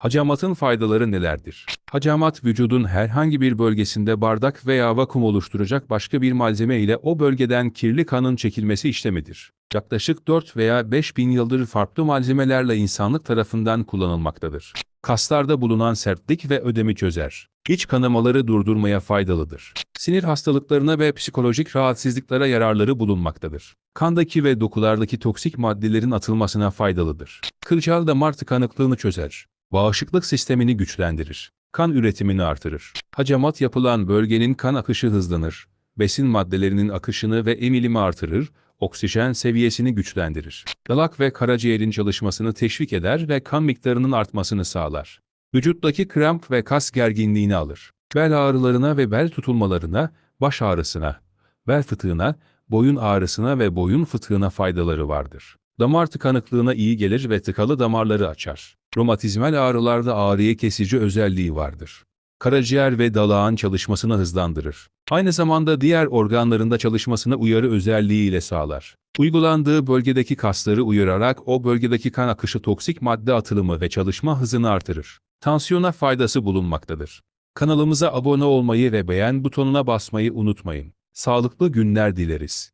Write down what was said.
Hacamatın faydaları nelerdir? Hacamat vücudun herhangi bir bölgesinde bardak veya vakum oluşturacak başka bir malzeme ile o bölgeden kirli kanın çekilmesi işlemidir. Yaklaşık 4 veya 5 bin yıldır farklı malzemelerle insanlık tarafından kullanılmaktadır. Kaslarda bulunan sertlik ve ödemi çözer. İç kanamaları durdurmaya faydalıdır. Sinir hastalıklarına ve psikolojik rahatsızlıklara yararları bulunmaktadır. Kandaki ve dokulardaki toksik maddelerin atılmasına faydalıdır. Kılcal damar tıkanıklığını çözer. Bağışıklık sistemini güçlendirir. Kan üretimini artırır. Hacamat yapılan bölgenin kan akışı hızlanır. Besin maddelerinin akışını ve emilimi artırır, oksijen seviyesini güçlendirir. Dalak ve karaciğerin çalışmasını teşvik eder ve kan miktarının artmasını sağlar. Vücuttaki kramp ve kas gerginliğini alır. Bel ağrılarına ve bel tutulmalarına, baş ağrısına, bel fıtığına, boyun ağrısına ve boyun fıtığına faydaları vardır. Damar tıkanıklığına iyi gelir ve tıkalı damarları açar. Romatizmal ağrılarda ağrıyı kesici özelliği vardır. Karaciğer ve dalağın çalışmasını hızlandırır. Aynı zamanda diğer organlarında çalışmasına uyarı özelliğiyle sağlar. Uygulandığı bölgedeki kasları uyararak o bölgedeki kan akışı toksik madde atılımı ve çalışma hızını artırır. Tansiyona faydası bulunmaktadır. Kanalımıza abone olmayı ve beğen butonuna basmayı unutmayın. Sağlıklı günler dileriz.